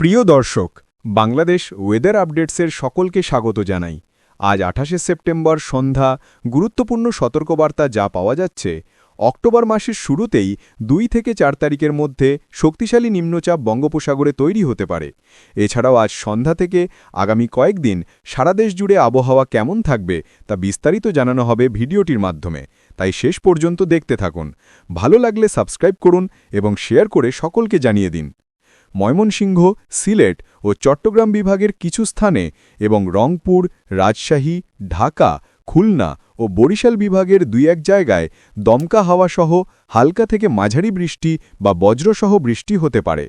প্রিয় দর্শক, বাংলাদেশ ওয়েদার আপডেটসের সকলকে স্বাগত জানাই। আজ আঠাশে সেপ্টেম্বর সন্ধ্যা, গুরুত্বপূর্ণ সতর্কবার্তা যা পাওয়া যাচ্ছে, অক্টোবর মাসের শুরুতেই দুই থেকে চার তারিখের মধ্যে শক্তিশালী নিম্নচাপ বঙ্গোপসাগরে তৈরি হতে পারে। এছাড়াও আজ সন্ধ্যা থেকে আগামী কয়েকদিন সারা দেশ জুড়ে আবহাওয়া কেমন থাকবে তা বিস্তারিত জানানো হবে ভিডিওটির মাধ্যমে। তাই শেষ পর্যন্ত দেখতে থাকুন। ভালো লাগলে সাবস্ক্রাইব করুন এবং শেয়ার করে সকলকে জানিয়ে দিন। ময়মনসিংহ, সিলেট ও চট্টগ্রাম বিভাগের কিছু স্থানে এবং রংপুর, রাজশাহী, ঢাকা, খুলনা ও বরিশাল বিভাগের দুই এক জায়গায় দমকা হাওয়াসহ হালকা থেকে মাঝারি বৃষ্টি বা বজ্রসহ বৃষ্টি হতে পারে।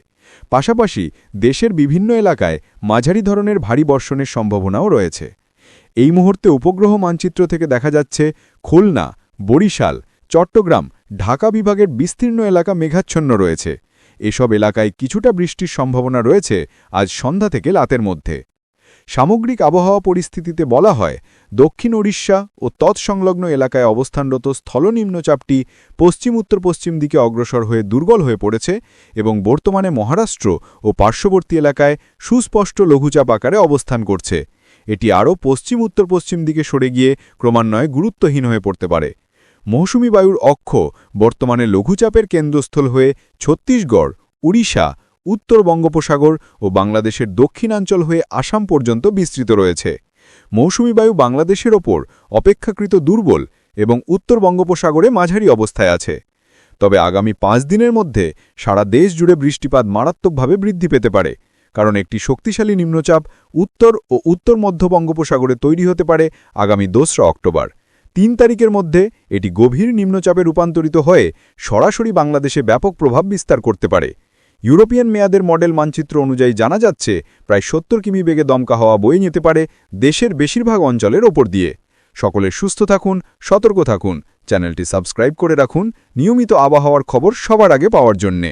পাশাপাশি দেশের বিভিন্ন এলাকায় মাঝারি ধরনের ভারী বর্ষণের সম্ভাবনাও রয়েছে। এই মুহূর্তে উপগ্রহ মানচিত্র থেকে দেখা যাচ্ছে খুলনা, বরিশাল, চট্টগ্রাম, ঢাকা বিভাগের বিস্তীর্ণ এলাকা মেঘাচ্ছন্ন রয়েছে। এসব এলাকায় কিছুটা বৃষ্টির সম্ভাবনা রয়েছে আজ সন্ধ্যা থেকে রাতের মধ্যে। সামগ্রিক আবহাওয়া পরিস্থিতিতে বলা হয়, দক্ষিণ ওড়িশা ও তৎসংলগ্ন এলাকায় অবস্থানরত স্থলনিম্নচাপটি পশ্চিম উত্তর পশ্চিম দিকে অগ্রসর হয়ে দুর্বল হয়ে পড়েছে এবং বর্তমানে মহারাষ্ট্র ও পার্শ্ববর্তী এলাকায় সুস্পষ্ট লঘুচাপ আকারে অবস্থান করছে। এটি আরও পশ্চিম উত্তর পশ্চিম দিকে সরে গিয়ে ক্রমান্বয়ে গুরুত্বহীন হয়ে পড়তে পারে। মৌসুমী বায়ুর অক্ষ বর্তমানে লঘুচাপের কেন্দ্রস্থল হয়ে ছত্তিশগড়, উড়িষ্যা, উত্তর বঙ্গোপসাগর ও বাংলাদেশের দক্ষিণাঞ্চল হয়ে আসাম পর্যন্ত বিস্তৃত রয়েছে। মৌসুমী বায়ু বাংলাদেশের ওপর অপেক্ষাকৃত দুর্বল এবং উত্তর বঙ্গোপসাগরে মাঝারি অবস্থায় আছে। তবে আগামী পাঁচ দিনের মধ্যে সারা দেশ জুড়ে বৃষ্টিপাত মারাত্মকভাবে বৃদ্ধি পেতে পারে, কারণ একটি শক্তিশালী নিম্নচাপ উত্তর ও উত্তর মধ্য বঙ্গোপসাগরে তৈরি হতে পারে আগামী দোসরা অক্টোবর। তিন তারিখের মধ্যে এটি গভীর নিম্নচাপে রূপান্তরিত হয়ে সরাসরি বাংলাদেশে ব্যাপক প্রভাব বিস্তার করতে পারে। ইউরোপিয়ান মেয়াদের মডেল মানচিত্র অনুযায়ী জানা যাচ্ছে, প্রায় সত্তর কিমি বেগে দমকা হওয়া বয়ে নিতে পারে দেশের বেশিরভাগ অঞ্চলের ওপর দিয়ে। সকলে সুস্থ থাকুন, সতর্ক থাকুন। চ্যানেলটি সাবস্ক্রাইব করে রাখুন। নিয়মিত আবহাওয়ার খবর সবার আগে পাওয়ার জন্যে।